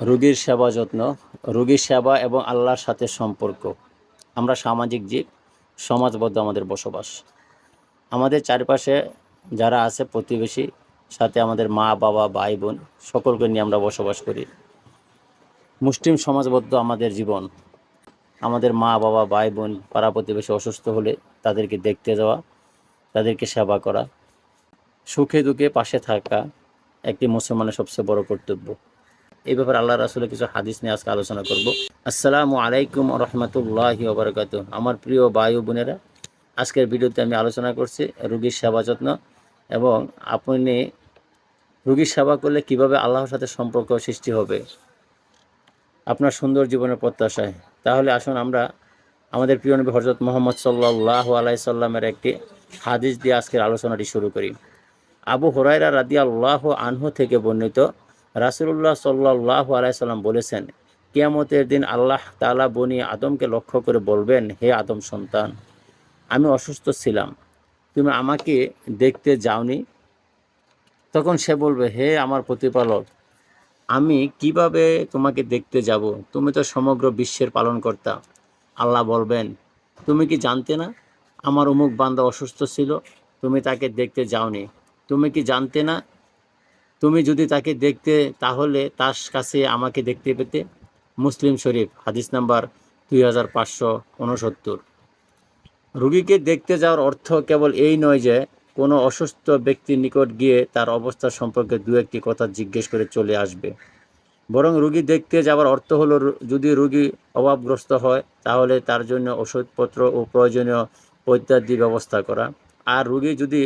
রোগীর সেবা যত্ন, রোগীর সেবা এবং আল্লাহর সাথে সম্পর্ক। আমরা সামাজিক জীব, সমাজবদ্ধ আমাদের বসবাস। আমাদের চারপাশে যারা আছে প্রতিবেশী, সাথে আমাদের মা, বাবা, ভাই, বোন, সকলকে নিয়ে আমরা বসবাস করি। মুসলিম সমাজবদ্ধ আমাদের জীবন। আমাদের মা, বাবা, ভাই, বোন, পাড়া প্রতিবেশী অসুস্থ হলে তাদেরকে দেখতে যাওয়া, তাদেরকে সেবা করা, সুখে দুঃখে পাশে থাকা একটি মুসলমানের সবচেয়ে বড় কর্তব্য। এই ব্যাপারে আল্লাহ রাসুলের কিছু হাদিস নিয়ে আজকে আলোচনা করব। আসসালামু আলাইকুম রহমতুল্লাহি ওবরাকাত আমার প্রিয় বায়ু বোনেরা, আজকের ভিডিওতে আমি আলোচনা করছি রুগীর সেবা যত্ন এবং আপনি রুগীর সেবা করলে কীভাবে আল্লাহর সাথে সম্পর্ক সৃষ্টি হবে। আপনার সুন্দর জীবনের প্রত্যাশায়। তাহলে আসুন আমরা আমাদের প্রিয় নবী হজরত মোহাম্মদ সাল্লাহ আলাই সাল্লামের একটি হাদিস দিয়ে আজকের আলোচনাটি শুরু করি। আবু হরাইরা রাদি আল্লাহ আনহু থেকে বর্ণিত রাসুল্লাহ সাল্লাহ আলাইসাল্লাম বলেছেন, কিয়ামতের দিন আল্লাহ তালা বনি আদমকে লক্ষ্য করে বলবেন, হে আদম সন্তান, আমি অসুস্থ ছিলাম, তুমি আমাকে দেখতে যাওনি? তখন সে বলবে, হে আমার প্রতিপালক, আমি কীভাবে তোমাকে দেখতে যাব? তুমি তো সমগ্র বিশ্বের পালনকর্তা। আল্লাহ বলবেন, তুমি কি জানতে না, আমার অমুক বান্দা অসুস্থ ছিল, তুমি তাকে দেখতে যাওনি? তুমি কি জানতে না তুমি যদি তাকে দেখতে, তাহলে তার কাছে আমাকে দেখতে পেতে মুসলিম শরীফ, হাদিস নাম্বার দুই হাজার পাঁচশো উনসত্তর। রুগীকে দেখতে যাওয়ার অর্থ কেবল এই নয় যে, কোনো অসুস্থ ব্যক্তির নিকট গিয়ে তার অবস্থা সম্পর্কে দু একটি কথা জিজ্ঞেস করে চলে আসবে। বরং রুগী দেখতে যাওয়ার অর্থ হলো, যদি রুগী অভাবগ্রস্ত হয়, তাহলে তার জন্য ওষুধপত্র ও প্রয়োজনীয় ইত্যাদি ব্যবস্থা করা। আর রুগী যদি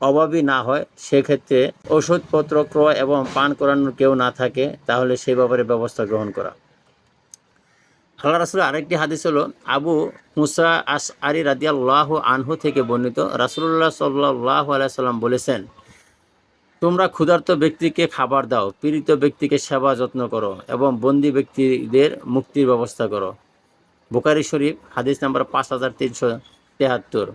অভাবী না হয়, সেক্ষেত্রে ওষুধপত্র ক্রয় এবং পান করানোর কেউ না থাকে, তাহলে সেই ব্যাপারে ব্যবস্থা গ্রহণ করা। আল্লাহ রাসুল আরেকটি হাদিস হলো, আবু মুসা আস আরি রাদিয়াল্লাহ আনহু থেকে বর্ণিত রাসুল্লাহ সাল্লাহ আলাইসাল্লাম বলেছেন, তোমরা ক্ষুধার্ত ব্যক্তিকে খাবার দাও, পীড়িত ব্যক্তিকে সেবা যত্ন করো এবং বন্দি ব্যক্তিদের মুক্তির ব্যবস্থা করো। বুকারি শরীফ, হাদিস নাম্বার পাঁচ হাজার তিনশো তেহাত্তর।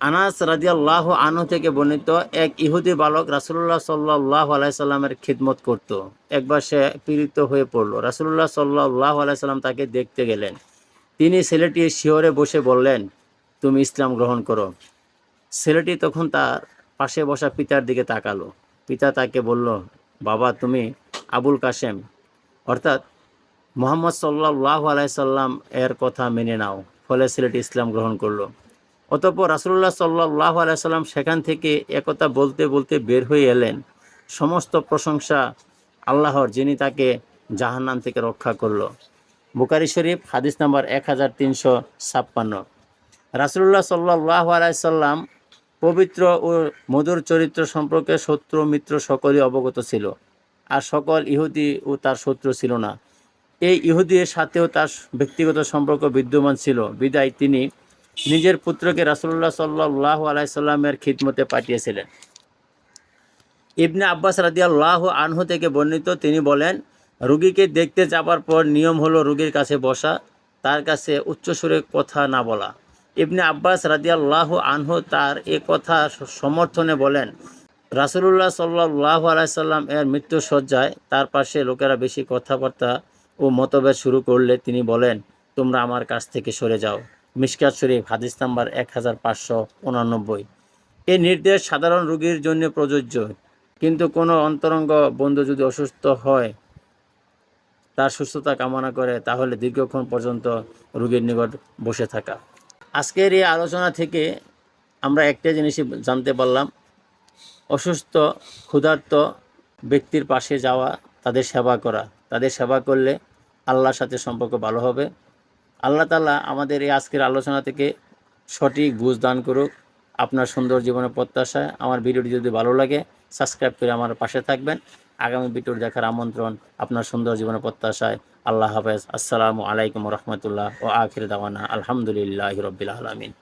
আনাস রাদিয়াল্লাহ আনহু থেকে বর্ণিত এক ইহুদি বালক রাসুল্লাহ সাল্লাহ আলাইসাল্লামের খিদমত করত। একবার সে পীড়িত হয়ে পড়ল। রাসুল্লাহ সাল্লাহ আলাইসাল্লাম তাকে দেখতে গেলেন। তিনি ছেলেটি শিহরে বসে বললেন, তুমি ইসলাম গ্রহণ করো। ছেলেটি তখন তার পাশে বসা পিতার দিকে তাকালো। পিতা তাকে বলল, বাবা, তুমি আবুল কাশেম। অর্থাৎ মোহাম্মদ সাল্লাহ আলাইসাল্লাম এর কথা মেনে নাও। ফলে ছেলেটি ইসলাম গ্রহণ করল। অতঃপর রাসুল্লাহ সাল্লাহ আলাইসাল্লাম সেখান থেকে একথা বলতে বলতে বের হয়ে এলেন। সমস্ত প্রশংসা আল্লাহর, যিনি তাকে জাহান্নাম থেকে রক্ষা করল। বুকারি শরীফ, হাদিস নাম্বার এক হাজার তিনশো ছাপ্পান্ন। রাসুল্লাহ সাল্লাহ আলাইসাল্লাম পবিত্র ও মধুর চরিত্র সম্পর্কে শত্রু, মিত্র সকলই অবগত ছিল। আর সকল ইহুদি ও তার শত্রু ছিল না। এই ইহুদির সাথেও তার ব্যক্তিগত সম্পর্ক বিদ্যমান ছিল। বিদায় তিনি নিজের পুত্রকে রাসুল্লাহ সাল্লাহ আলাইসাল্লামের খিদমতে পাঠিয়েছিলেন। ইবনে আব্বাস রাদিয়াল্লাহ আনহু থেকে বর্ণিত, তিনি বলেন, রুগীকে দেখতে যাবার পর নিয়ম হলো রুগীর কাছে বসা, তার কাছে উচ্চস্বরে কথা না বলা। ইবনে আব্বাস রাদিয়াল্লাহ আনহু তার এ কথা সমর্থনে বলেন, রাসুলুল্লাহ সাল্লাহ আলাইসাল্লাম এর মৃত্যু সজ্জায় তার পাশে লোকেরা বেশি কথাবার্তা ও মতভেদ শুরু করলে তিনি বলেন, তোমরা আমার কাছ থেকে সরে যাও। মিসকাত শরীফ, হাদিস নাম্বার এক হাজার পাঁচশো উনানব্বই। এই নির্দেশ সাধারণ রোগীর জন্য প্রযোজ্য, কিন্তু কোনো অন্তরঙ্গ বন্ধু যদি অসুস্থ হয়, তার সুস্থতা কামনা করে, তাহলে দীর্ঘক্ষণ পর্যন্ত রোগীর নিকট বসে থাকা। আজকের এই আলোচনা থেকে আমরা একটা জিনিসই জানতে পারলাম, অসুস্থ, ক্ষুধার্ত ব্যক্তির পাশে যাওয়া, তাদের সেবা করা। তাদের সেবা করলে আল্লাহর সাথে সম্পর্ক ভালো হবে। আল্লাহ তালা আমাদের এই আজকের আলোচনা থেকে সঠিক বুঝ দান করুক। আপনার সুন্দর জীবনের প্রত্যাশায় আমার ভিডিওটি যদি ভালো লাগে সাবস্ক্রাইব করে আমার পাশে থাকবেন। আগামী ভিডিওর দেখার আমন্ত্রণ আপনার সুন্দর জীবনের প্রত্যাশায়। আল্লাহ হাফেজ। আসসালামু আলাইকুম রহমতুল্লাহ। ও আখির দাওয়ানা। আলহামদুলিল্লাহ রবিল আলমিন।